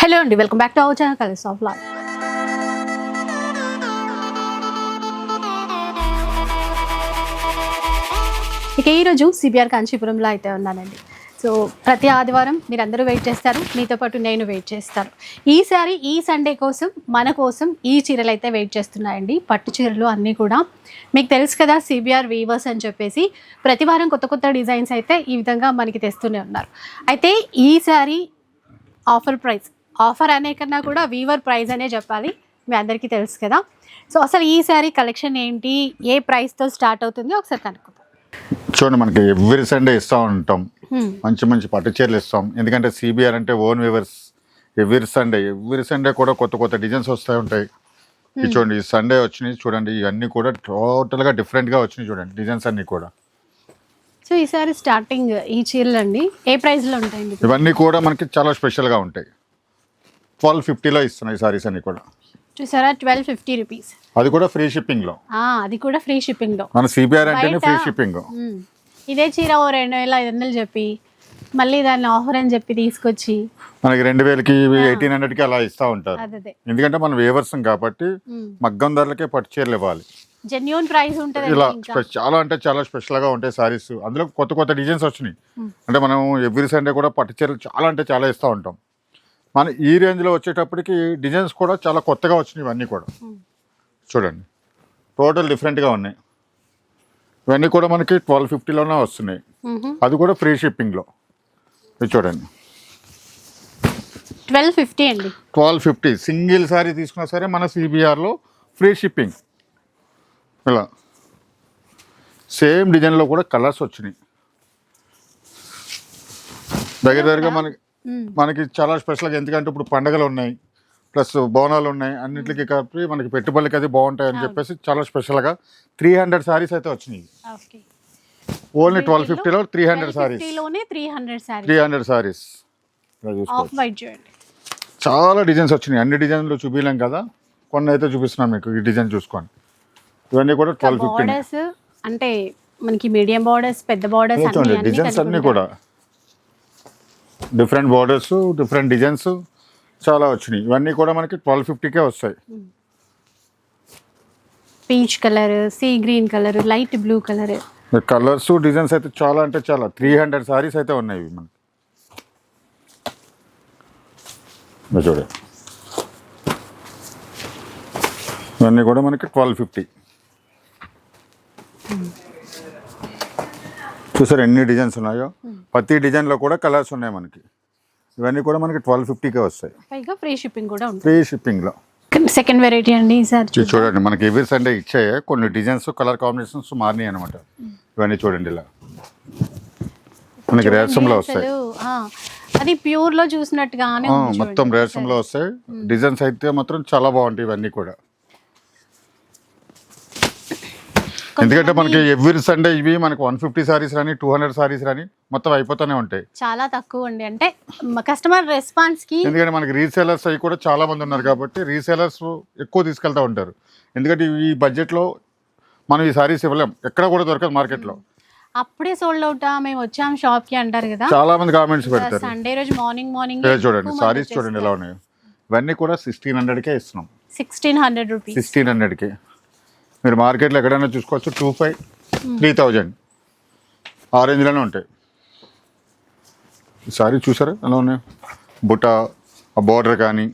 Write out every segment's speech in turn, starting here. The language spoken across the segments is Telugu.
హలో అండి welcome back to our channel colours of life ఇక ఈరోజు సిబిఆర్ కాంచీపురంలో అయితే ఉన్నానండి. సో ప్రతి ఆదివారం మీరందరూ వెయిట్ చేస్తారు మీతో పాటు నేను వెయిట్ చేస్తాను. ఈసారి ఈ సండే కోసం మన కోసం ఈ చీరలు అయితే వెయిట్ చేస్తున్నాయండి. పట్టు చీరలు అన్నీ కూడా. మీకు తెలుసు కదా సిబిఆర్ వీవర్స్ అని చెప్పేసి ప్రతి వారం కొత్త కొత్త డిజైన్స్ అయితే ఈ విధంగా మనకి తెస్తూనే ఉన్నారు. అయితే ఈసారి ఆఫర్ ప్రైస్ ఆఫర్ అనే కన్నా కూడా వీవర్ ప్రైస్ అనే చెప్పాలి. మీ అందరికీ తెలుసు కదా. సో అసలు ఈ శారీ కలెక్షన్ ఏంటి? ఏ ప్రైస్తో స్టార్ట్ అవుతుంది? ఒకసారి కనుక్కుందాం. చూడండి మనకి ఎవ్రీ సండే ఇస్తూ ఉంటాం. మంచి మంచి పట్టు చీరలు ఇస్తాం. ఎందుకంటే సిబిఆర్ అంటే own weavers. Every Sunday every Sunday కూడా కొత్త కొత్త డిజైన్స్ వస్తూ ఉంటాయి. ఇది చూడండి ఈ సండే వచ్చినాయి చూడండి ఇవన్నీ కూడా టోటల్గా డిఫరెంట్గా వచ్చినాయి చూడండి డిజైన్స్ అన్నీ కూడా. సో ఈ సారీ స్టార్టింగ్ ఈ చీరలు అండి ఏ ప్రైస్లో ఉంటాయండి? ఇవన్నీ కూడా మనకి చాలా స్పెషల్గా ఉంటాయి. ట్వెల్వ్ ఫిఫ్టీలో ఇస్తున్నాయి సారీస్ అన్నీ కూడా. చూసారా? Twelve fifty rupees. అది కూడా ఫ్రీ షిప్పింగ్లో. అది కూడా ఫ్రీ షిప్పింగ్లో. మన సిబిఆర్ అంటేనే ఫ్రీ షిప్పింగ్. ఇదే చీర ఓ రెండు వేల ఐదు వందలు చెప్పి మళ్ళీ దాన్ని ఆఫర్ అని చెప్పి తీసుకొచ్చి. మనకి రెండు వేలకి ఎయిటీన్ హండ్రెడ్కి అలా ఇస్తూ ఉంటారు. ఎందుకంటే మనం వేవర్సం కాబట్టి మగ్గం ధరలకే పట్టు చీరలు ఇవ్వాలి. జెన్యున్ ప్రైస్ ఉంటుంది ఇలా చాలా అంటే చాలా స్పెషల్గా ఉంటాయి సారీస్ అందులో కొత్త కొత్త డిజైన్స్ వచ్చినాయి. అంటే మనం ఎవ్రీ సండే కూడా పట్టు చీరలు చాలా అంటే చాలా ఇస్తూ ఉంటాం. మన ఈ రేంజ్లో వచ్చేటప్పటికి డిజైన్స్ కూడా చాలా కొత్తగా వచ్చినాయి ఇవన్నీ కూడా. చూడండి. టోటల్ డిఫరెంట్గా ఉన్నాయి. ఇవన్నీ కూడా మనకి ట్వెల్వ్ ఫిఫ్టీలోనే వస్తున్నాయి. అది కూడా ఫ్రీ షిప్పింగ్లో. ఇది చూడండి. ట్వెల్వ్ ఫిఫ్టీ అండి. Twelve fifty. సింగిల్ సారీ తీసుకున్నా సరే మన సిబిఆర్లో ఫ్రీ షిప్పింగ్. ఇలా. సేమ్ డిజైన్లో కూడా కలర్స్ వచ్చినాయి. దగ్గర దగ్గరగా మనకి మనకి చాలా స్పెషల్గా ఎందుకంటే ఇప్పుడు పండగలు ఉన్నాయి. ప్లస్ బోనాలు ఉన్నాయి. అన్నింటికి కలిపి మనకి పెట్టుబడులకి అది బాగుంటాయి అని చెప్పేసి చాలా స్పెషల్గా త్రీ హండ్రెడ్ సారీస్ అయితే వచ్చినాయి. ఓన్లీ ట్వెల్వ్ ఫిఫ్టీలో three hundred saris ఫిఫ్టీలోనే three hundred sari three hundred saris off white చూడండి చాలా డిజైన్స్ వచ్చినాయి. అన్ని డిజైన్లు చూపించలేం కదా? కొన్ని అయితే చూపిస్తున్నాను మీకు ఈ డిజైన్ చూసుకోండి ఇవన్నీ కూడా ట్వెల్వ్ ఫిఫ్టీన్ బార్డర్స్ అంటే మనకి మీడియం బార్డర్స్ పెద్ద బార్డర్స్ డిజైన్స్ అన్నీ కూడా. డిఫరెంట్ బార్డర్స్ డిఫరెంట్ డిజైన్స్ చాలా వచ్చినాయి. ఇవన్నీ కూడా మనకి ట్వెల్వ్ ఫిఫ్టీకే వస్తాయి. Peach colour sea green colour light blue colour colours designs అయితే చాలా అంటే చాలా. త్రీ హండ్రెడ్ సారీస్ అయితే ఉన్నాయి ఇవి మనకి. చూడండి ఇవన్నీ కూడా మనకి ట్వెల్వ్ ఫిఫ్టీ. చూసారు ఎన్ని డిజైన్స్ ఉన్నాయో? ప్రతి డిజైన్లో కూడా కలర్స్ ఉన్నాయి మనకి. ఇవన్నీ కూడా మనకి ట్వెల్వ్ ఫిఫ్టీకే వస్తాయి. పైగా ఫ్రీ షిప్పింగ్ కూడా ఉంటుంది. ఫ్రీ షిప్పింగ్లో. సెకండ్ వెరైటీ అండి ఇది చూడండి మనకి ఎవ్రీ సండే ఇచ్చాయి కొన్ని డిజైన్స్ కలర్ కాంబినేషన్స్ మారినాయి అనమాట ఇవన్నీ చూడండి ఇలా. మనకి రేసంలో వస్తాయి. అది ప్యూర్లో చూసినట్టుగానే. మొత్తం రేసంలో వస్తాయి. డిజైన్స్ అయితే మాత్రం చాలా బాగుంటాయి ఇవన్నీ కూడా. ఎందుకంటే మనకి ఎవ్రీ సండే ఇవి మనకి వన్ ఫిఫ్టీ సారీస్ రాని టూ హండ్రెడ్ సారీస్ రాని మొత్తం అయిపోతూనే ఉంటాయి. చాలా తక్కువ అండి. అంటే కస్టమర్ రెస్పాన్స్కి ఎందుకంటే మనకి రీసేలర్స్ అవి కూడా చాలా మంది ఉన్నారు కాబట్టి రీసేలర్స్ ఎక్కువ తీసుకెళ్తా ఉంటారు. ఎందుకంటే ఈ బడ్జెట్లో మనం ఈ సారీస్ ఇవ్వలేం. ఎక్కడ కూడా దొరకదు మార్కెట్లో అప్పుడే సోల్డ్ అవుట్ మేము వచ్చాం షాప్కి అంటారు కదా. చాలా మంది కామెంట్స్ పెడతారు. సండే రోజు మార్నింగ్ మార్నింగ్ చూడండి సారీస్ చూడండి ఎలా ఉన్నాయో. ఇవన్నీ కూడా సిక్స్టీన్ హండ్రెడ్కే ఇస్తున్నాం. సిక్స్టీన్ హండ్రెడ్ రూపీస్ సిక్స్టీన్ హండ్రెడ్కి మీరు మార్కెట్లో ఎక్కడైనా చూసుకోవచ్చు. Two five three thousand. ఆ రేంజ్లోనే ఉంటాయి. ఈ సారీ చూసారా? ఎలా ఉన్నాయి? బుట్ట ఆ బార్డర్ కానీ.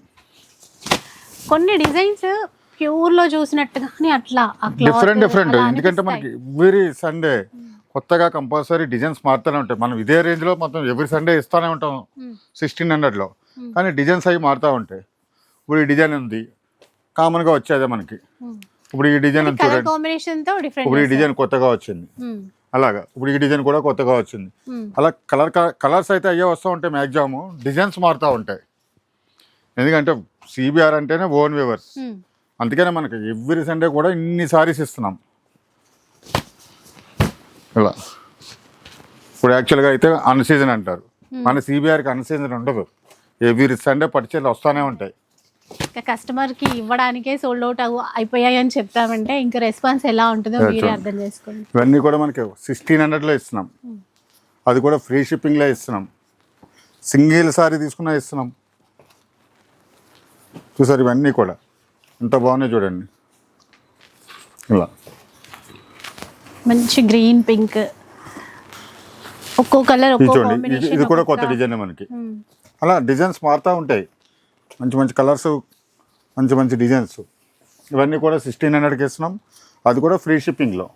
కొన్ని డిజైన్స్ ప్యూర్లో చూసినట్టుగానే అట్లా డిఫరెంట్ డిఫరెంట్ ఎందుకంటే. మనకి ఎవ్రీ సండే కొత్తగా కంపల్సరీ డిజైన్స్ మారుతూనే ఉంటాయి. మనం ఇదే రేంజ్లో మొత్తం ఎవ్రీ సండే ఇస్తూనే ఉంటాం. Hmm. సిక్స్టీన్ హండ్రెడ్లో కానీ డిజైన్స్ అవి మారుతూ ఉంటాయి. ఇప్పుడు ఈ డిజైన్ ఉంది. కామన్గా వచ్చేదే మనకి. Hmm. ఇప్పుడు ఈ డిజైన్ ఉంది కలర్ చూడండి కాంబినేషన్తో ఇప్పుడు ఈ డిజైన్ కొత్తగా వచ్చింది. అలాగా. ఇప్పుడు ఈ డిజైన్ కూడా కొత్తగా వచ్చింది. అలా కలర్ కలర్స్ అయితే అయ్యే వస్తూ ఉంటాయి మ్యాక్సిమమ్ డిజైన్స్ మారుతూ ఉంటాయి. ఎందుకంటే సిబిఆర్ అంటేనే ఓన్ వేవర్స్ అందుకనే మనకి ఎవ్రీ సండే కూడా ఇన్ని సారీస్ ఇస్తున్నాం. ఇలా. ఇప్పుడు యాక్చువల్గా అయితే అన్ సీజన్ అంటారు మన సిబిఆర్కి అన్ సీజన్ ఉండదు. ఎవ్రీ సండే పట్టుచీరలు వస్తూనే ఉంటాయి. కస్టమర్కి ఇవ్వడానికే సోల్డ్ అవుట్ అయిపోయాయి అని చెప్తామంటే ఇంకా రెస్పాన్స్ ఎలా ఉంటుందో మీరే. అర్థం చేసుకోండి. ఇవన్నీ కూడా మనకి సిక్స్టీన్ హండ్రెడ్లో ఇస్తున్నాం. అది కూడా ఫ్రీ షిప్పింగ్లో ఇస్తున్నాం. సింగిల్ సారీ తీసుకున్నా ఇస్తున్నాం. చూసారు ఇవన్నీ కూడా. ఎంత బాగున్నాయి చూడండి. ఇలా. మంచి గ్రీన్ పింక్. ఒక్కో కలర్ చూడండి ఇది- కూడా కొత్త డిజైన్ మనకి. అలా డిజైన్స్ మారుతూ ఉంటాయి. మంచి మంచి కలర్స్ మంచి మంచి డిజైన్స్. ఇవన్నీ కూడా సిక్స్టీన్ హండ్రెడ్కి ఇస్తున్నాం. అది కూడా ఫ్రీ షిప్పింగ్లో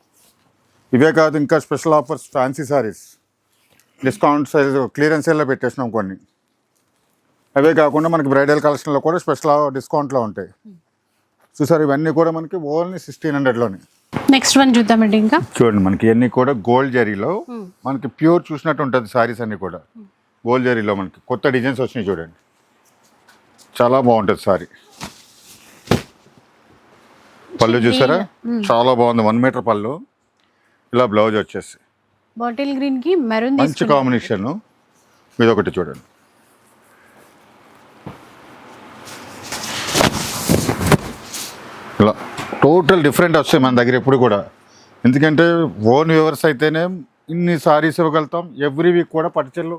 ఇవే కాదు ఇంకా special offers fancy sarees discount size clearance సేల్లో పెట్టేసినాం కొన్ని. అవే కాకుండా మనకి బ్రైడల్ కలెక్షన్లో కూడా స్పెషల్ డిస్కౌంట్లో ఉంటాయి. చూసారు ఇవన్నీ కూడా మనకి ఓన్లీ సిక్స్టీన్ హండ్రెడ్లోనే నెక్స్ట్ వన్ చూద్దామండి ఇంకా. చూడండి మనకి ఇవన్నీ కూడా గోల్డ్ జరీలో మనకి ప్యూర్ చూసినట్టు ఉంటుంది సారీస్ అన్ని కూడా. గోల్డ్ జరీలో మనకి కొత్త డిజైన్స్ వచ్చినాయి చూడండి. చాలా బాగుంటుంది సారీ. పళ్ళు చూసారా? చాలా బాగుంది. వన్ మీటర్ పళ్ళు. ఇలా బ్లౌజ్ వచ్చేసి. బాటిల్ గ్రీన్కి మెరూన్ మంచి కాంబినేషన్ ఇది ఒకటి చూడండి. ఇలా టోటల్ డిఫరెంట్ వస్తాయి మన దగ్గర ఎప్పుడు కూడా. ఎందుకంటే ఓన్ వ్యూవర్స్ అయితేనే ఇన్ని సారీస్ ఇవ్వగలుగుతాం. ఎవ్రీ వీక్ కూడా పట్టుచర్లు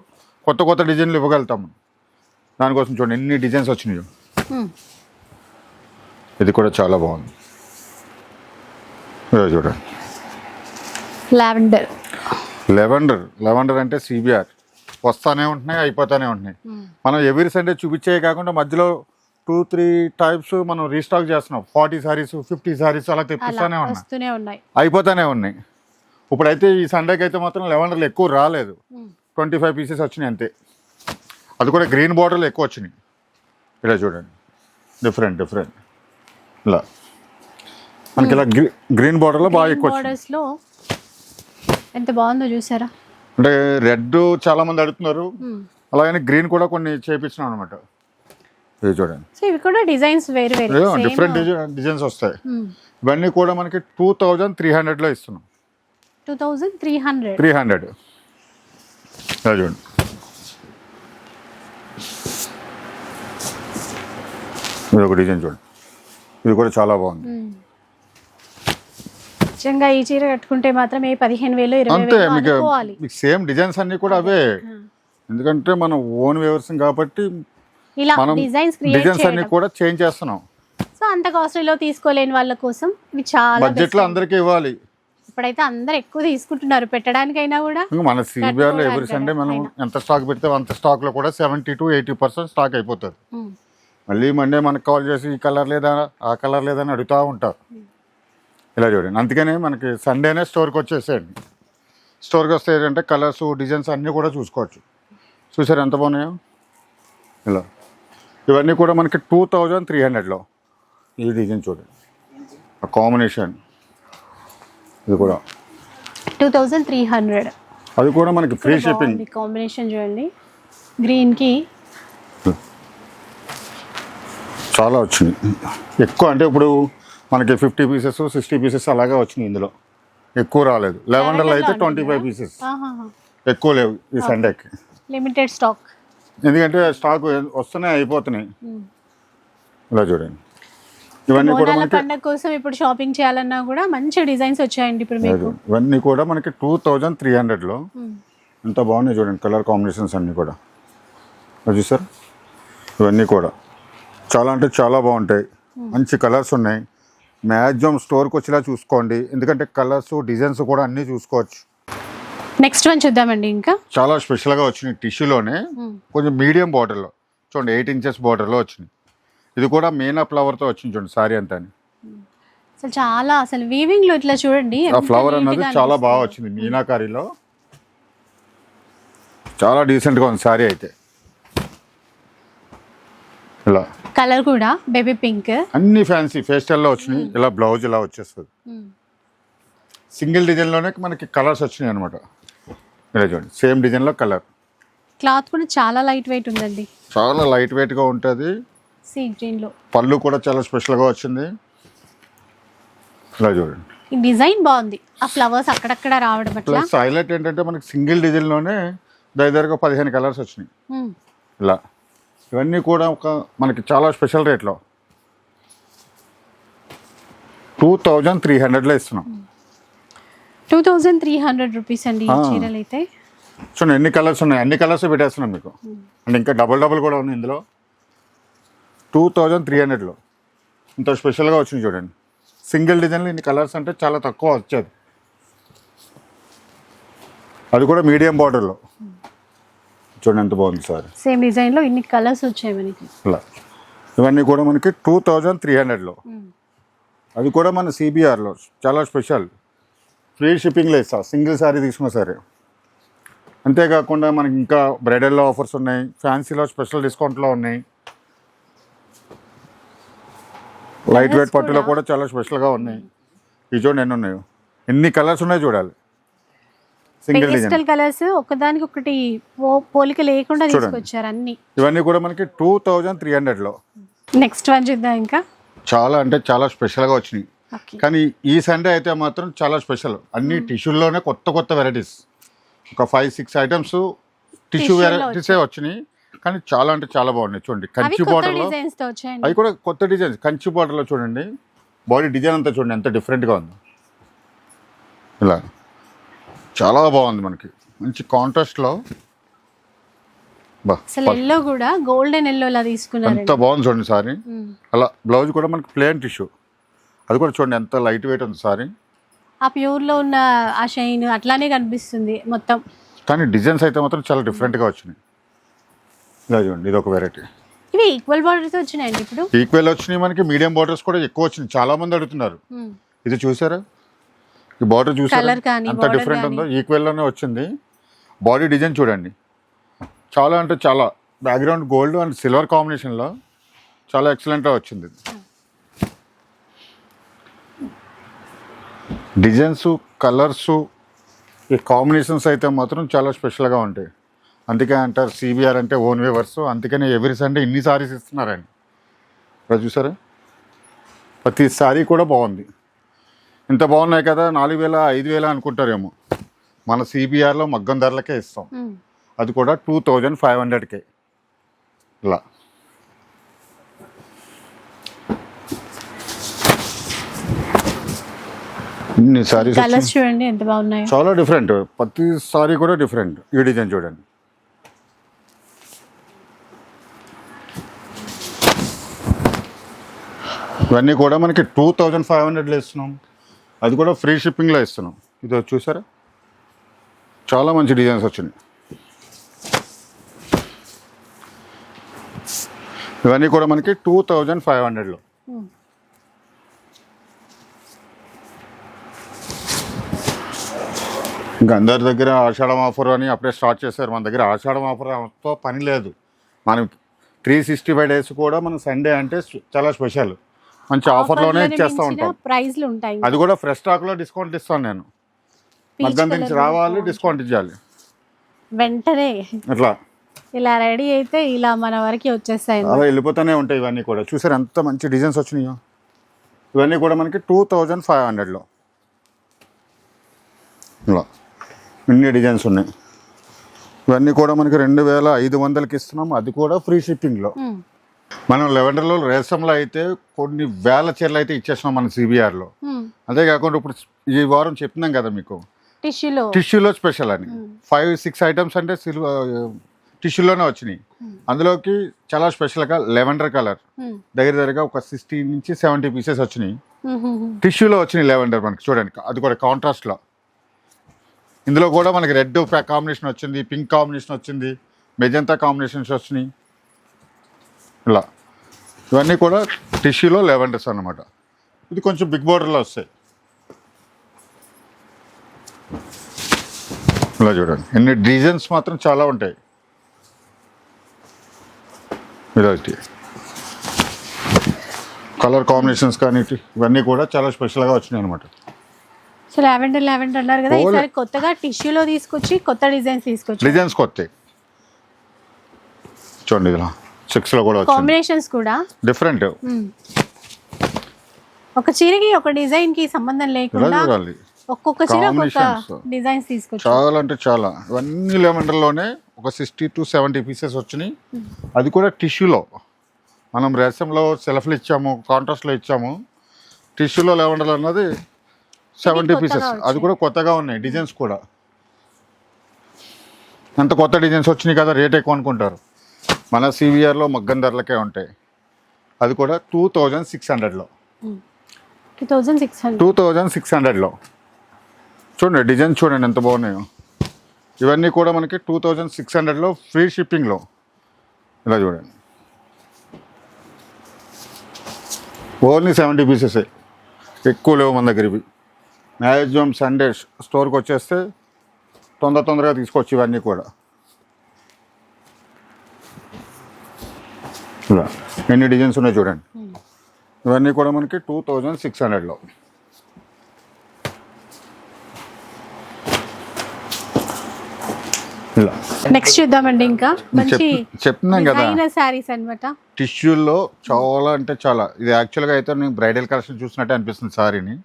కొత్త కొత్త డిజైన్లు ఇవ్వగలుగుతాం దానికోసం చూడండి ఎన్ని డిజైన్స్ వచ్చినాయి. ఇది కూడా చాలా బాగుంది. చూడండి లావెండర్ లెవెండర్ లెవెండర్ అంటే సిబిఆర్ వస్తానే ఉంటున్నాయి అయిపోతానే ఉంటున్నాయి. మనం ఎవ్రీ సండే చూపించే కాకుండా మధ్యలో టూ త్రీ టైప్స్ మనం రీస్టాక్ చేస్తున్నాం. ఫార్టీ సారీస్ ఫిఫ్టీ సారీస్ అలా తెప్పిస్తానే ఉన్నాయి. అయిపోతానే ఉన్నాయి. ఇప్పుడైతే ఈ సండేకి అయితే మాత్రం లెవెండర్లు ఎక్కువ రాలేదు. ట్వంటీ ఫైవ్ పీసెస్ వచ్చినాయి అంతే. అది కూడా గ్రీన్ బార్డర్లు ఎక్కువ వచ్చినాయి. ఇలా చూడండి. డిఫరెంట్ డిఫరెంట్ ఇలా. మనకి ఇలా గ్రీ గ్రీన్ బార్డర్లో బాగా ఎక్కువ ఎంత బాగుందో చూసారా? అంటే రెడ్ చాలా మంది అడుగుతున్నారు. అలాగని గ్రీన్ కూడా కొన్ని చేపించినాం అనమాట ఇది చూడండి. సో ఇవి కూడా డిజైన్స్ వేరు వేరు. డిఫరెంట్ డిజైన్స్ వస్తాయి. ఇవన్నీ కూడా మనకి టూ థౌజండ్ త్రీ హండ్రెడ్లో ఇస్తున్నాం. Two thousand three hundred three hundred చూడండి. ఇది ఒక డిజైన్ చూడండి. ఇది కూడా చాలా బాగుంది. నిజంగా ఈ చీర కట్టుకుంటే మాత్రం ఏ పదిహేను వేలు అంతే మీకు మీకు సేమ్ డిజైన్స్ అన్నీ కూడా అవే. ఎందుకంటే మనం ఓన్ వ్యవసాయం కాబట్టి ఇలా డిజైన్స్ డిజైన్స్ అన్ని కూడా చేంజ్ చేస్తున్నాం. సో అంత కాస్ట్లీలో తీసుకోలేని వాళ్ళ కోసం ఇవి చాలా బడ్జెట్లో అందరికీ ఇవ్వాలి. ఇప్పుడైతే అందరు ఎక్కువ తీసుకుంటున్నారు పెట్టడానికైనా కూడా. మన సిబిఆర్లో ఎవరి సండే మనం ఎంత స్టాక్ పెడితే అంత స్టాక్లో కూడా seventy to eighty percent stock అయిపోతుంది. మళ్ళీ మండే మనకు కాల్ చేసి ఈ కలర్ లేదా ఆ కలర్ లేదా అని అడుగుతూ ఉంటారు. ఇలా చూడండి. అందుకనే మనకి సండేనే స్టోర్కి వచ్చేసేయండి. స్టోర్కి వస్తే ఏంటంటే కలర్స్ డిజైన్స్ అన్నీ కూడా చూసుకోవచ్చు. చూసారు ఎంత బాగున్నాయో? ఇలా. ఇవన్నీ కూడా మనకి టూ థౌజండ్ త్రీ హండ్రెడ్లో ఈ డిజైన్ చూడండి. ఆ కాంబినేషన్ ఇది కూడా. టూ థౌజండ్ త్రీ హండ్రెడ్ అది కూడా మనకి ఫ్రీ షిప్పింగ్ కాంబినేషన్ చూడండి. గ్రీన్కి చాలా వచ్చింది ఎక్కువ అంటే ఇప్పుడు మనకి ఫిఫ్టీ పీసెస్ సిక్స్టీ పీసెస్ అలాగే వచ్చినాయి ఇందులో. ఎక్కువ రాలేదు. లెవెండర్లో అయితే ట్వంటీ ఫైవ్ పీసెస్ ఎక్కువ లేవు ఈ సండేకి లిమిటెడ్ స్టాక్ ఎందుకంటే స్టాక్ వస్తున్నాయి అయిపోతున్నాయి. ఇలా చూడండి. ఇవన్నీ కూడా మనకి పండగ కోసం ఇప్పుడు షాపింగ్ చేయాలన్నా కూడా మంచి డిజైన్స్ వచ్చాయండి ఇప్పుడు మీకు. ఇవన్నీ కూడా మనకి టూ థౌజండ్ త్రీ హండ్రెడ్లో ఎంత బాగున్నాయి చూడండి కలర్ కాంబినేషన్స్ అన్నీ కూడా. అది చూసారు? ఇవన్నీ కూడా. చాలా అంటే చాలా బాగుంటాయి. మంచి కలర్స్ ఉన్నాయి. మ్యాక్సిమం స్టోర్కి వచ్చేలా చూసుకోండి. ఎందుకంటే కలర్స్ డిజైన్స్ కూడా అన్నీ చూసుకోవచ్చు. నెక్స్ట్ వన్ చూద్దామండి ఇంకా. చాలా స్పెషల్గా వచ్చినాయి టిష్యూలోనే. కొంచెం మీడియం బార్డర్లో చూడండి ఎయిట్ ఇంచెస్ బార్డర్లో వచ్చినాయి. ఇది కూడా మీనా ఫ్లవర్తో వచ్చింది చూడండి సారీ అంతా అసలు చాలా అసలు వీవింగ్లో ఇట్లా చూడండి ఆ ఫ్లవర్ అన్నది చాలా బాగా. వచ్చింది మీనాకారిలో. చాలా డీసెంట్గా ఉంది సారీ అయితే. ఇలా. కలర్ కూడా బేబీ పింక్. అన్ని ఫ్యాన్సీ ఫేస్టల్లో వచ్చినాయి. ఇలా బ్లౌజ్ ఇలా వచ్చేస్తుంది. సింగిల్ డిజైన్లోనే మనకి కలర్స్ వచ్చినాయి అనమాట ఇలా చూడండి. సేమ్ డిజైన్లో కలర్. క్లాత్ కూడా చాలా లైట్ వెయిట్ ఉందండి. చాలా లైట్ వెయిట్గా ఉంటుంది. సీ పళ్ళు కూడా చాలా స్పెషల్గా వచ్చింది. ఇలా చూడండి. ఈ డిజైన్ బాగుంది. ఆ ఫ్లవర్స్ అక్కడక్కడ రావడం ప్లస్ హైలైట్ ఏంటంటే మనకి సింగిల్ డిజైన్లోనే దగ్గరగా పదిహేను కలర్స్ వచ్చినాయి. ఇలా. ఇవన్నీ కూడా ఒక మనకి చాలా స్పెషల్ రేట్లో. టూ థౌజండ్ త్రీ హండ్రెడ్లో ఇస్తున్నాం. Two thousand three hundred rupees అండి ఈ. చీరలు అయితే చూడండి ఎన్ని కలర్స్ ఉన్నాయి? అన్ని కలర్స్ పెట్టేస్తున్నాం మీకు. అంటే ఇంకా డబుల్ డబుల్ కూడా ఉంది ఇందులో. టూ థౌజండ్ త్రీ హండ్రెడ్లో. ఇంత స్పెషల్గా వచ్చింది చూడండి. సింగిల్ డిజైన్లో ఇన్ని కలర్స్ అంటే చాలా తక్కువ వచ్చేది. అది కూడా మీడియం బార్డర్లో. చూడండి ఎంత బాగుంది సార్. సేమ్ డిజైన్లో ఇన్ని కలర్స్ వచ్చాయి మనకి. ఇలా. ఇవన్నీ కూడా మనకి టూ థౌజండ్ త్రీ హండ్రెడ్లో అది కూడా మన సిబిఆర్లో చాలా స్పెషల్. ఫ్రీ షిప్పింగ్లో ఇస్తా సింగిల్ శారీ తీసుకున్నా సరే. అంతేకాకుండా మనకి ఇంకా బ్రైడల్లో ఆఫర్స్ ఉన్నాయి. ఫ్యాన్సీలో స్పెషల్ డిస్కౌంట్లో ఉన్నాయి. లైట్ వెయిట్ పట్టులో కూడా చాలా స్పెషల్గా ఉన్నాయి. ఇవి చూడండి ఎన్ని ఉన్నాయో. ఎన్ని కలర్స్ ఉన్నాయో చూడాలి. పేస్టల్ కలర్స్ ఒకదానికి ఒకటి పోలిక లేకుండా. తీసుకొచ్చారు అన్ని. ఇవన్నీ కూడా మనకి టూ థౌజండ్ త్రీ హండ్రెడ్లో నెక్స్ట్ వన్ చూద్దాం ఇంకా. చాలా అంటే చాలా స్పెషల్గా వచ్చినాయి. ఓకే కానీ ఈ సండే అయితే మాత్రం చాలా స్పెషల్ అన్ని టిష్యూల్లోనే కొత్త కొత్త వెరైటీస్ ఒక ఫైవ్ సిక్స్ ఐటమ్స్ టిష్యూ లో వెరైటీసే వచ్చినాయి. కానీ చాలా అంటే చాలా బాగున్నాయి. చూడండి కంచి వచ్చాయండి. అవి కూడా కొత్త డిజైన్స్ కంచి బార్డర్లో చూడండి. బాడీ డిజైన్ అంతా చూడండి ఎంత డిఫరెంట్గా ఉంది. ఇలా. చాలా బాగుంది మనకి. మంచి కాంట్రాస్ట్లో అసలు ఎల్లో కూడా గోల్డెన్ ఎల్లో లా ఎంత తీసుకున్నారండి బాగుంది చూడండి సారీ. అలా బ్లౌజ్ కూడా మనకి ప్లేన్ టిష్యూ అది కూడా చూడండి ఎంత లైట్ వెయిట్ ఉంది సారీ. ఆ ప్యూర్లో ఉన్న ఆ షైన్ అట్లానే కనిపిస్తుంది మొత్తం. కానీ డిజైన్స్ అయితే మాత్రం చాలా డిఫరెంట్గా వచ్చినాయి. ఇలా చూడండి ఇది ఒక వెరైటీ ఇవి ఈక్వల్ బార్డర్తో వచ్చినాయండి ఇప్పుడు? ఈక్వల్ వచ్చినాయి మనకి మీడియం బార్డర్స్ కూడా ఎక్కువ వచ్చినాయి. చాలా మంది అడుగుతున్నారు. ఇది చూసారా? ఈ బార్డర్ చూసారా? కానీ, ఎంత border డిఫరెంట్ కానీ. ఉందో? ఈక్వల్లోనే వచ్చింది. బాడీ డిజైన్ చూడండి. చాలా అంటే చాలా. బ్యాక్గ్రౌండ్ గోల్డ్ అండ్ సిల్వర్ కాంబినేషన్లో చాలా ఎక్సలెంట్గా వచ్చింది ఇది. డిజైన్స్ కలర్స్ ఈ కాంబినేషన్స్ అయితే మాత్రం చాలా స్పెషల్గా ఉంటాయి. అందుకే అంటారు సిబిఆర్ అంటే ఓన్ వేవర్స్ అందుకనే ఎవ్రీ సండే ఇన్ని సారీస్ ఇస్తున్నారండి. ఇక్కడ చూసారా? ప్రతి సారీ కూడా బాగుంది. ఇంత బాగున్నాయి కదా నాలుగు వేల ఐదు వేల అనుకుంటారేమో. మన సిబిఆర్లో మగ్గం ధరలకే ఇస్తాం. అది కూడా టూ థౌజండ్ ఫైవ్ హండ్రెడ్కే. ఇలా. ఇన్ని సారీస్ కలర్స్ చూడండి ఎంత బాగున్నాయో. చాలా డిఫరెంట్. ప్రతి సారీ కూడా డిఫరెంట్. ఈ డిజైన్ చూడండి. ఇవన్నీ కూడా మనకి టూ థౌజండ్ ఫైవ్ హండ్రెడ్లో ఇస్తున్నాం. అది కూడా ఫ్రీ షిప్పింగ్లో ఇస్తున్నాం. ఇది చూసారా? చాలా మంచి డిజైన్స్ వచ్చినాయి. ఇవన్నీ కూడా మనకి టూ థౌజండ్ ఫైవ్ హండ్రెడ్లో. ఇంకా అందరి దగ్గర ఆషాఢం ఆఫర్ అని అప్పుడే స్టార్ట్ చేశారు. మన దగ్గర ఆషాఢం ఆఫర్తో పని లేదు. మనం త్రీ సిక్స్టీ ఫైవ్ డేస్ కూడా మన సండే అంటే చాలా స్పెషల్. మంచి ఆఫర్లోనే ఇచ్చేస్తూ ఉంటాం. ప్రైజ్లు ఉంటాయి అది కూడా ఫ్రెష్ స్టాక్లో డిస్కౌంట్ ఇస్తాను నేను. Colour నుంచి రావాలి. డిస్కౌంట్ ఇవ్వాలి వెంటనే. అట్లా ఇలా రెడీ అయితే ఇలా మన వరకు వచ్చేస్తాయి అలా వెళ్ళిపోతూనే ఉంటాయి ఇవన్నీ కూడా. చూసారు ఎంత మంచి డిజైన్స్ వచ్చినాయో? ఇవన్నీ కూడా మనకి టూ థౌజండ్ ఫైవ్ హండ్రెడ్లో ఇలా. ఇన్ని డిజైన్స్ ఉన్నాయి. ఇవన్నీ కూడా మనకి రెండు వేల ఐదు వందలకి ఇస్తున్నాం. అది కూడా ఫ్రీ షిప్పింగ్లో. మనం లెవెండర్లో రేసంలో అయితే కొన్ని వేల చీరలు అయితే ఇచ్చేస్తున్నాం మన సిబిఆర్లో. అంతేకాకుండా ఇప్పుడు ఈ వారం చెప్తున్నాం కదా మీకు. టిష్యూలో. టిష్యూలో స్పెషల్ అని. ఫైవ్ సిక్స్ ఐటమ్స్ అంటే టిష్యూలోనే వచ్చినాయి. అందులోకి చాలా స్పెషల్గా లెవెండర్ కలర్. దగ్గర దగ్గరగా ఒక సిక్స్టీ నుంచి సెవెంటీ పీసెస్ వచ్చినాయి. టిష్యూలో వచ్చినాయి లెవెండర్ మనకి చూడండి. అది కూడా కాంట్రాస్ట్లో. ఇందులో కూడా మనకి రెడ్ కాంబినేషన్ వచ్చింది పింక్ కాంబినేషన్ వచ్చింది మెజంతా కాంబినేషన్స్ వచ్చినాయి. ఇలా. ఇవన్నీ కూడా టిష్యూలో లెవెండర్స్ అన్నమాట. ఇది కొంచెం బిగ్ బోర్డర్లో వస్తాయి. ఇలా చూడండి. ఎన్ని డిజైన్స్ మాత్రం చాలా ఉంటాయి. ఇలా కలర్ కాంబినేషన్స్ కానీ ఇవన్నీ కూడా చాలా స్పెషల్గా వచ్చినాయి అనమాట సో లావెండర్ లావెండర్ అన్నారు కదా ఈసారి కొత్తగా టిష్యూలో తీసుకొచ్చి కొత్త డిజైన్స్ తీసుకొచ్చి డిజైన్స్ కొత్తాయి చూడండి ఇలా సిక్స్లో కూడా వచ్చింది. కాంబినేషన్స్ కూడా. డిఫరెంట్ మ్మ్. ఒక చీరకి ఒక డిజైన్కి సంబంధం లేకుండా ఒక్కొక్క చీర ఒక్కొక్క. డిజైన్స్ తీసుకొచ్చి చాలా అంటే చాలా. ఇవన్నీ లెవెండర్లోనే ఒక సిక్స్టీ టు సెవెంటీ పీసెస్ వచ్చినాయి. అది కూడా టిష్యూలో మనం రేసంలో సెల్ఫ్లు ఇచ్చాము కాంట్రాస్ట్లో ఇచ్చాము. టిష్యూలో లెవెండర్ అన్నది సెవెంటీ పీసెస్. అది కూడా కొత్తగా ఉన్నాయి డిజైన్స్ కూడా. ఎంత కొత్త డిజైన్స్ వచ్చినాయి కదా రేట్ ఎక్కువ అనుకుంటారు. మన సివిఆర్లో మగ్గం ధరలకే ఉంటాయి. అది కూడా టూ థౌజండ్ సిక్స్ హండ్రెడ్లో. Two thousand six hundred. Two thousand six హండ్రెడ్లో. చూడండి డిజైన్ చూడండి ఎంత బాగున్నాయో. ఇవన్నీ కూడా మనకి టూ థౌజండ్ సిక్స్ హండ్రెడ్లో ఫ్రీ షిప్పింగ్లో. ఇలా చూడండి. Only seventy pieces. ఎక్కువ లేవు మన దగ్గర ఇవి. మ్యాక్సిమం సండే స్టోర్కి వచ్చేస్తే తొందర తొందరగా తీసుకోవచ్చు ఇవన్నీ కూడా. ఇలా. ఎన్ని డిజైన్స్ ఉన్నాయి చూడండి. ఇవన్నీ కూడా మనకి టూ థౌజండ్ సిక్స్ హండ్రెడ్లో. ఇలా. నెక్స్ట్ చూద్దామండి ఇంకా. మంచి చెప్తున్నాం కదా. డిజైనర్ శారీస్ అన్నమాట. టిష్యూల్లో చాలా అంటే చాలా. ఇది యాక్చువల్గా అయితే నేను బ్రైడల్ కలెక్షన్ చూసినట్టే అనిపిస్తుంది సారీని.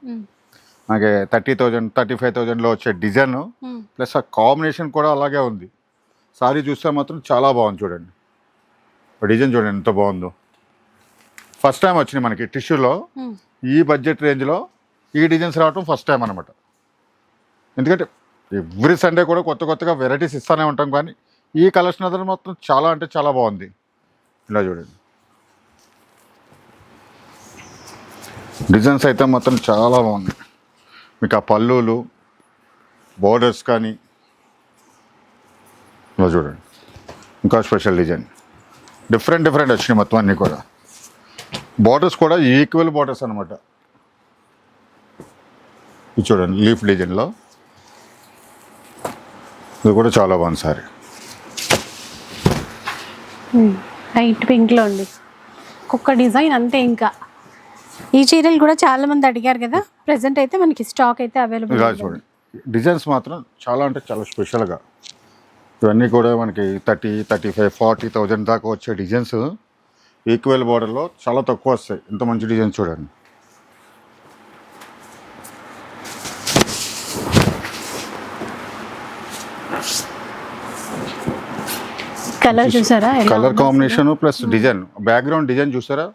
మనకి థర్టీ థౌజండ్ థర్టీ ఫైవ్ థౌజండ్లో వచ్చే డిజైన్ ప్లస్ ఆ కాంబినేషన్ కూడా అలాగే ఉంది. సారీ చూస్తే మాత్రం చాలా బాగుంది చూడండి. డిజైన్ చూడండి ఎంత బాగుందో. ఫస్ట్ టైం వచ్చింది మనకి టిష్యూలో ఈ బడ్జెట్ రేంజ్లో ఈ డిజైన్స్ రావటం ఫస్ట్ టైం అనమాట ఎందుకంటే ఎవ్రీ సండే కూడా కొత్త కొత్తగా వెరైటీస్ ఇస్తూనే ఉంటాం కానీ ఈ కలెక్షన్ అదే మొత్తం చాలా అంటే చాలా బాగుంది. ఇలా చూడండి. డిజైన్స్ అయితే మొత్తం చాలా బాగుంది మీకు ఆ పళ్ళులు బోర్డర్స్ కానీ ఇలా చూడండి. ఇంకా స్పెషల్ డిజైన్ డిఫరెంట్ డిఫరెంట్ వచ్చినాయి మొత్తం అన్నీ కూడా. బార్డర్స్ కూడా ఈక్వల్ బార్డర్స్ అనమాట ఇది చూడండి లీఫ్ డిజైన్లో ఇది కూడా చాలా బాగుంది సారీ. లైట్ పింక్లో ఉంది. ఒక్కొక్క డిజైన్ అంతే ఇంకా. ఈ చీరలు కూడా చాలా మంది అడిగారు కదా ప్రెసెంట్ అయితే మనకి స్టాక్ అయితే అవైలబుల్ చూడండి. డిజైన్స్ మాత్రం చాలా అంటే చాలా స్పెషల్గా ఇవన్నీ కూడా మనకి thirty thirty five forty thousand దాకా వచ్చే డిజైన్స్ ఈక్వల్ బార్డర్లో చాలా తక్కువ వస్తాయి. ఇంత మంచి డిజైన్ చూడండి. కలర్ చూసారా? Colour combination plus design background design చూసారా?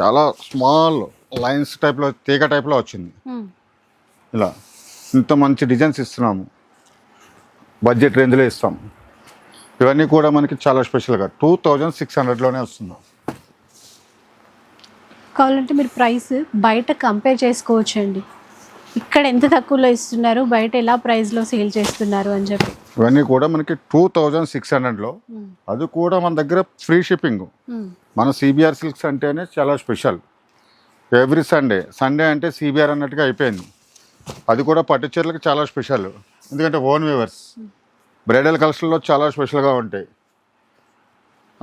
చాలా స్మాల్ లైన్స్ టైప్లో తీగ టైప్లో వచ్చింది. ఉమ్. ఇలా ఇంత మంచి డిజైన్స్ ఇస్తున్నాము. బడ్జెట్ రేంజ్లో ఇస్తాం. ఇవన్నీ కూడా మనకి చాలా స్పెషల్గా టూ థౌజండ్ సిక్స్ హండ్రెడ్లోనే వస్తుంది. కావాలంటే మీరు ప్రైస్ బయట కంపేర్ చేసుకోవచ్చు అండి ఇక్కడ ఎంత తక్కువలో ఇస్తున్నారు బయట ఎలా ప్రైస్లో సేల్ చేస్తున్నారు అని చెప్పి. ఇవన్నీ కూడా మనకి టూ థౌజండ్ సిక్స్ హండ్రెడ్లో. అది కూడా మన దగ్గర ఫ్రీ షిప్పింగ్. మన సిబిఆర్ సిల్క్స్ అంటేనే చాలా స్పెషల్. ఎవ్రీ సండే సండే అంటే సిబిఆర్ అన్నట్టుగా అయిపోయింది. అది కూడా పట్టు చీరలకు చాలా స్పెషల్. ఎందుకంటే ఓన్ వ్యూవర్స్ బ్రైడల్ కలెక్షన్లో చాలా స్పెషల్గా ఉంటాయి.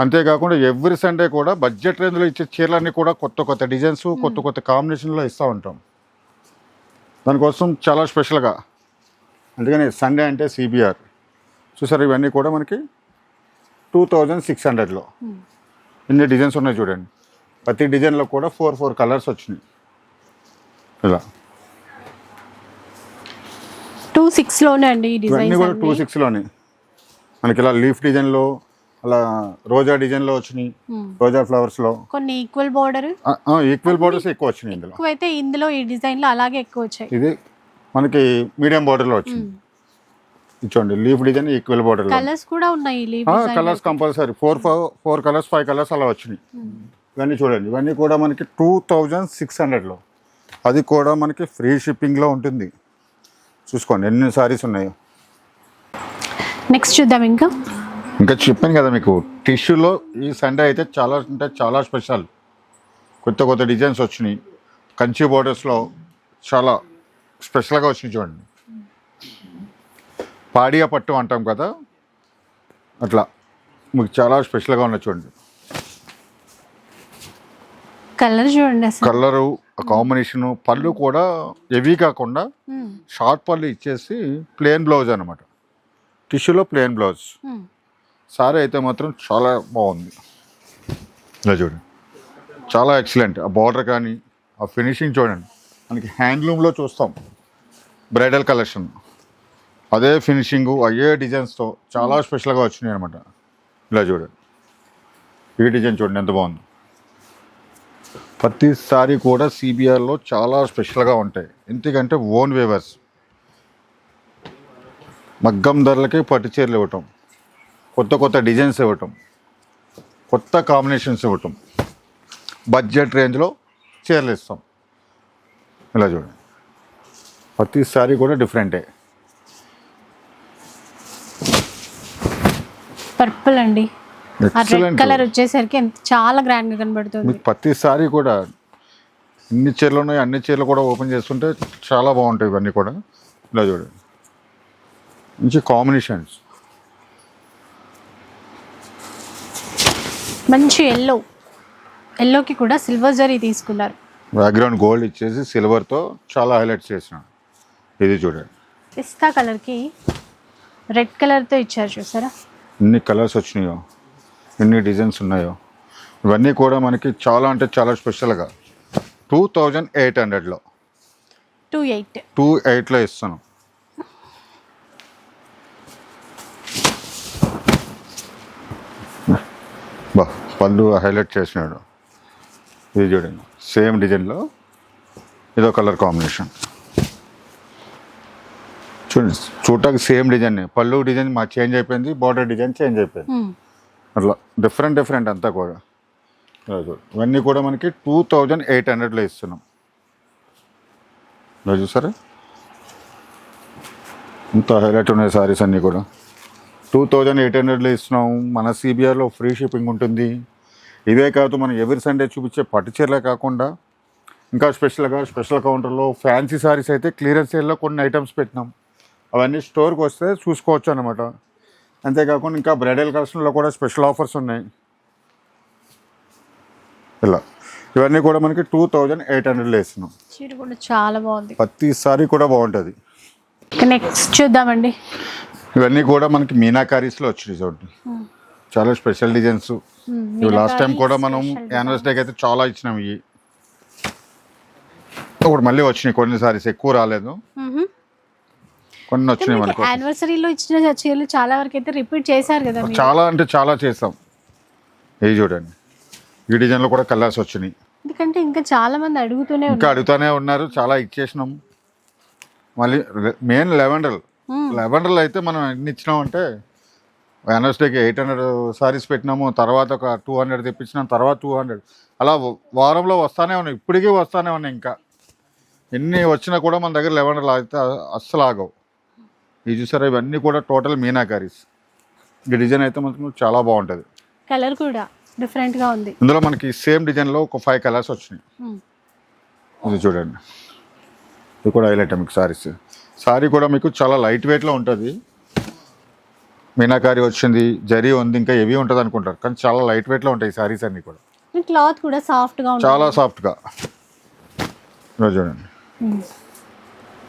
అంతేకాకుండా ఎవ్రీ సండే కూడా బడ్జెట్ రేంజ్లో ఇచ్చే చీరలన్నీ కూడా కొత్త కొత్త డిజైన్స్ కొత్త కొత్త కాంబినేషన్లో ఇస్తూ ఉంటాం. దానికోసం చాలా స్పెషల్గా అందుకని సండే అంటే సిబిఆర్ చూసారు ఇవన్నీ కూడా మనకి టూ థౌజండ్ సిక్స్ హండ్రెడ్లో ఇన్ని డిజైన్స్ ఉన్నాయి చూడండి. ప్రతి డిజైన్లో కూడా ఫోర్ ఫోర్ కలర్స్ వచ్చినాయి. ఇలా. టూ సిక్స్లోనే అండి ఈ ఇవన్నీ కూడా టూ సిక్స్లోనే మనకి ఇలా లీఫ్ డిజైన్లో అలా రోజా డిజైన్లో వచ్చినాయి రోజా ఫ్లవర్స్లో కొన్ని ఈక్వల్ బార్డర్ ఈక్వల్ బోర్డర్స్ ఎక్కువ వచ్చినాయి ఇందులో. ఎక్కువైతే ఇందులో ఈ డిజైన్లో అలాగే ఎక్కువ వచ్చాయి. ఇది మనకి మీడియం బోర్డర్లో వచ్చింది. ఇది చూడండి లీఫ్ డిజైన్ ఈక్వల్ బోర్డర్లో కలర్స్ కూడా ఉన్నాయి ఈ leaf colours compulsory four four colours five colours అలా వచ్చినాయి. ఇవన్నీ చూడండి ఇవన్నీ కూడా మనకి టూ థౌజండ్ సిక్స్ హండ్రెడ్లో అది కూడా మనకి ఫ్రీ షిప్పింగ్లో ఉంటుంది. చూసుకోండి ఎన్ని సారీస్ ఉన్నాయో? నెక్స్ట్ చూద్దాం ఇంకా. ఇంకా చెప్పాను కదా మీకు టిష్యూలో ఈ సండే అయితే చాలా అంటే చాలా స్పెషల్ కొత్త కొత్త డిజైన్స్ వచ్చినాయి. కంచి బోర్డర్స్లో చాలా స్పెషల్గా వచ్చినాయి చూడండి. పాడియా పట్టు అంటాం కదా? అట్లా. మీకు చాలా స్పెషల్గా ఉన్నాయి చూడండి. కలర్ చూడండి అసలు. కలరు కాంబినేషను పళ్ళు కూడా హెవీ కాకుండా షార్ట్ పళ్ళు ఇచ్చేసి ప్లేన్ బ్లౌజ్ అనమాట టిష్యూలో ప్లేన్ బ్లౌజ్. సారీ అయితే మాత్రం చాలా బాగుంది. ఇలా చూడండి. చాలా ఎక్సలెంట్. ఆ బార్డర్ కానీ ఆ ఫినిషింగ్ చూడండి. మనకి హ్యాండ్లూమ్లో చూస్తాం. Bridal collection. అదే ఫినిషింగ్ అయ్యే డిజైన్స్తో చాలా స్పెషల్గా వచ్చినాయి అనమాట ఇలా చూడండి. ఈ డిజైన్ చూడండి ఎంత బాగుంది. ప్రతి సారీ కూడా సిబిఆర్లో చాలా స్పెషల్గా ఉంటాయి. ఎందుకంటే ఓన్ వేవర్స్ మగ్గం ధరలకి పట్టు చీరలు ఇవ్వటం. కొత్త కొత్త డిజైన్స్ ఇవ్వటం. కొత్త కాంబినేషన్స్ ఇవ్వటం. బడ్జెట్ రేంజ్లో చీరలు ఇస్తాం. ఇలా చూడండి. ప్రతి సారీ కూడా డిఫరెంటే పర్పుల్ అండి. రెడ్ కలర్ వచ్చేసరికి చాలా గ్రాండ్గా కనబడుతుంది. మీకు ప్రతి సారీ కూడా ఎన్ని చీరలు ఉన్నాయి అన్ని చీరలు కూడా ఓపెన్ చేస్తుంటే చాలా బాగుంటాయి ఇవన్నీ కూడా. ఇలా చూడండి మంచి కాంబినేషన్స్ మంచి ఎల్లో ఎల్లోకి కూడా సిల్వర్ జరీ తీసుకున్నారు. బ్యాక్గ్రౌండ్ గోల్డ్ ఇచ్చేసి సిల్వర్తో చాలా హైలైట్ చేసిన. ఇది చూడండి పిస్తా కలర్కి రెడ్ కలర్తో ఇచ్చారు చూసారా? ఎన్ని కలర్స్ వచ్చినాయో. ఎన్ని డిజైన్స్ ఉన్నాయో. ఇవన్నీ కూడా మనకి చాలా అంటే చాలా స్పెషల్గా. టూ థౌజండ్ ఎయిట్ హండ్రెడ్లో. Two eight. టూ ఎయిట్లో ఇస్తాను బా పళ్ళు హైలైట్ చేసినాడు. ఇది చూడండి. సేమ్ డిజైన్లో ఇదో కలర్ కాంబినేషన్. చూడండి చూడటానికి సేమ్ డిజైన్. పళ్ళు డిజైన్ మా చేంజ్ అయిపోయింది బార్డర్ డిజైన్ చేంజ్ అయిపోయింది. అట్లా డిఫరెంట్ డిఫరెంట్ అంతా కూడా. ఇవన్నీ కూడా మనకి టూ థౌజండ్ ఎయిట్ హండ్రెడ్లో ఇస్తున్నాం. చూసారా? ఇంత హైలైట్ ఉన్నాయి సారీస్ అన్నీ కూడా. టూ థౌజండ్ ఎయిట్ హండ్రెడ్లో ఇస్తున్నాం. మన సిబిఆర్లో ఫ్రీ షిప్పింగ్ ఉంటుంది. ఇవే కాదు మనం ఎవరి సండే చూపించే పట్టు చీరలే కాకుండా ఇంకా స్పెషల్గా స్పెషల్ కౌంటర్లో ఫ్యాన్సీ సారీస్ అయితే క్లియరెన్స్ సేల్లో కొన్ని ఐటమ్స్ పెట్టినాం. అవన్నీ స్టోర్కి వస్తే చూసుకోవచ్చు అనమాట అంతేకాకుండా ఇంకా బ్రైడల్ కలెక్షన్లో కూడా స్పెషల్ ఆఫర్స్ ఉన్నాయి. ఇలా. ఇవన్నీ కూడా మనకి టూ థౌజండ్ ఎయిట్ హండ్రెడ్లో ఇస్తున్నాం చీర కూడా చాలా బాగుంది. ప్రతి సారీ కూడా బాగుంటుంది. నెక్స్ట్ చూద్దామండి. ఇవన్నీ కూడా మనకి మీనాకారీస్లో వచ్చినాయి చూడండి చాలా స్పెషల్ డిజైన్స్. ఇవి లాస్ట్ టైం కూడా మనం యానివర్స్ డేకి అయితే చాలా ఇచ్చినాం ఇవి. ఇప్పుడు మళ్ళీ వచ్చినాయి కొన్ని సారీస్. ఎక్కువ రాలేదు. కొన్ని వచ్చినాయి మనకు. యానివర్సరీలో ఇచ్చిన చీరలు చాలా వరకు అయితే రిపీట్ చేశారు కదా చాలా అంటే చాలా చేస్తాం ఇది చూడండి. ఈ డిజైన్లో కూడా కలర్స్ వచ్చినాయి. ఎందుకంటే ఇంకా చాలా మంది అడుగుతూనే ఇంకా అడుగుతానే ఉన్నారు చాలా ఇచ్చేసినాం. మళ్ళీ మెయిన్ లెవెండర్. లెవెండర్లు అయితే మనం ఎన్ని ఇచ్చినామంటే వెనస్డేకి ఎయిట్ హండ్రెడ్ సారీస్ పెట్టినాము తర్వాత ఒక టూ హండ్రెడ్ తెప్పించినాం తర్వాత టూ హండ్రెడ్ అలా వారంలో వస్తానే ఉన్నాయి. ఇప్పటికీ వస్తానే ఉన్నాయి ఇంకా. ఎన్ని వచ్చినా కూడా మన దగ్గర లెవెండర్లు అయితే అస్సలు ఆగవు. ఇది చూసారా ఇవన్నీ కూడా టోటల్ మీనాకారీస్. ఈ డిజైన్ అయితే మనకు చాలా బాగుంటుంది. కలర్ కూడా డిఫరెంట్గా ఉంది. ఇందులో మనకి సేమ్ డిజైన్లో ఒక ఫైవ్ కలర్స్ వచ్చినాయి. మ్మ్. ఇది చూడండి. ఇది కూడా హైలైట్ మీకు సారీస్ సారీ కూడా మీకు చాలా లైట్ వెయిట్లో ఉంటుంది. మీనాకారి వచ్చింది జరీ ఉంది ఇంకా హెవీ ఉంటుంది అనుకుంటారు. కానీ చాలా లైట్ వెయిట్లో ఉంటాయి ఈ సారీస్ అన్నీ కూడా. క్లాత్ కూడా సాఫ్ట్గా ఉంటుంది. చాలా సాఫ్ట్గా చూడండి. మ్మ్.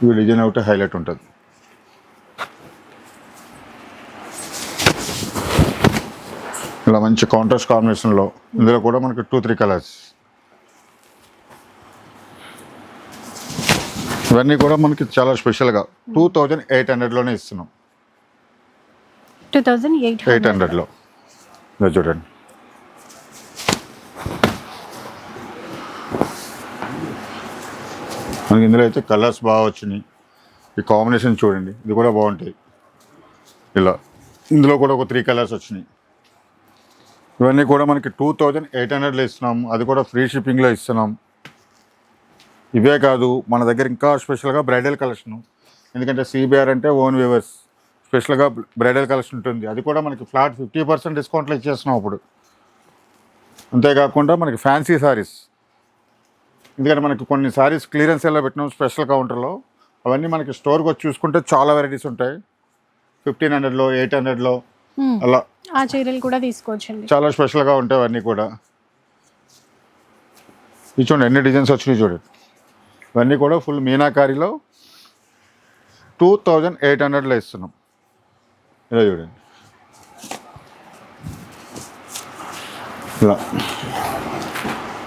ఈ డిజైన్ ఒకటి హైలైట్ ఉంటుంది. ఇలా మంచి కాంట్రాస్ట్ కాంబినేషన్లో ఇందులో కూడా మనకి టూ త్రీ కలర్స్ ఇవన్నీ కూడా మనకి చాలా స్పెషల్గా టూ థౌజండ్ ఎయిట్ హండ్రెడ్లోనే ఇస్తున్నాం. టూ థౌజండ్ ఎయిట్ ఎయిట్ హండ్రెడ్లో ఇలా చూడండి. మనకి ఇందులో అయితే కలర్స్ బాగా వచ్చినాయి. ఈ కాంబినేషన్ చూడండి. ఇది కూడా బాగుంటాయి. ఇలా. ఇందులో కూడా ఒక త్రీ కలర్స్ వచ్చినాయి. ఇవన్నీ కూడా మనకి టూ థౌజండ్ ఎయిట్ హండ్రెడ్లో ఇస్తున్నాం. అది కూడా ఫ్రీ షిప్పింగ్లో ఇస్తున్నాం. ఇవే కాదు మన దగ్గర ఇంకా స్పెషల్గా బ్రైడల్ కలెక్షన్. ఎందుకంటే సిబిఆర్ అంటే ఓన్ వ్యూవర్స్ స్పెషల్గా బ్రైడల్ కలెక్షన్ ఉంటుంది. అది కూడా మనకి ఫ్లాట్ ఫిఫ్టీ పర్సెంట్ డిస్కౌంట్లో ఇచ్చేస్తున్నాం ఇప్పుడు. అంతేకాకుండా మనకి ఫ్యాన్సీ సారీస్. ఎందుకంటే మనకి కొన్ని సారీస్ క్లియరెన్స్ ఎలా పెట్టినాం స్పెషల్ కౌంటర్లో అవన్నీ మనకి స్టోర్కి వచ్చి చూసుకుంటే చాలా వెరైటీస్ ఉంటాయి. ఫిఫ్టీన్ హండ్రెడ్లో ఎయిట్ హండ్రెడ్లో. అలా ఆ చీరలు కూడా తీసుకోవచ్చండి. చాలా స్పెషల్గా ఉంటాయి అవన్నీ కూడా. ఇవి చూడండి ఎన్ని డిజైన్స్ వచ్చినాయి చూడండి ఇవన్నీ కూడా ఫుల్ మీనాకారిలో టూ థౌజండ్ ఎయిట్ హండ్రెడ్లో ఇస్తున్నాం. ఇలా చూడండి. ఇలా.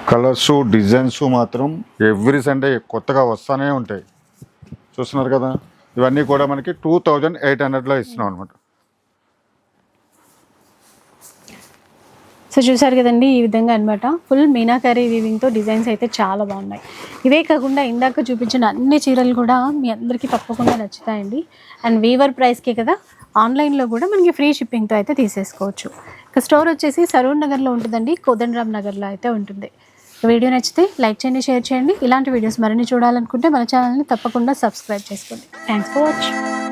కలర్స్ డిజైన్స్ మాత్రం ఎవ్రీ సండే కొత్తగా వస్తూనే ఉంటాయి. చూస్తున్నారు కదా? ఇవన్నీ కూడా మనకి టూ థౌజండ్ ఎయిట్ హండ్రెడ్లో ఇస్తున్నాం అనమాట సో చూసారు కదండి ఈ విధంగా అన్నమాట. ఫుల్ మీనాకరీ వీవింగ్తో డిజైన్స్ అయితే చాలా బాగున్నాయి. ఇవే కాకుండా ఇందాక చూపించిన అన్ని చీరలు కూడా మీ అందరికీ తప్పకుండా నచ్చుతాయండి. అండ్ వీవర్ ప్రైస్కే కదా ఆన్లైన్లో కూడా మనకి ఫ్రీ షిప్పింగ్తో అయితే తీసేసుకోవచ్చు. ఇక స్టోర్ వచ్చేసి సరూర్ నగర్లో ఉంటుందండి కోదండరామ్ నగర్లో అయితే ఉంటుంది. వీడియో నచ్చితే లైక్ చేయండి షేర్ చేయండి. ఇలాంటి వీడియోస్ మరిన్ని చూడాలనుకుంటే మన ఛానల్ని తప్పకుండా సబ్స్క్రైబ్ చేసుకోండి. Thanks for watching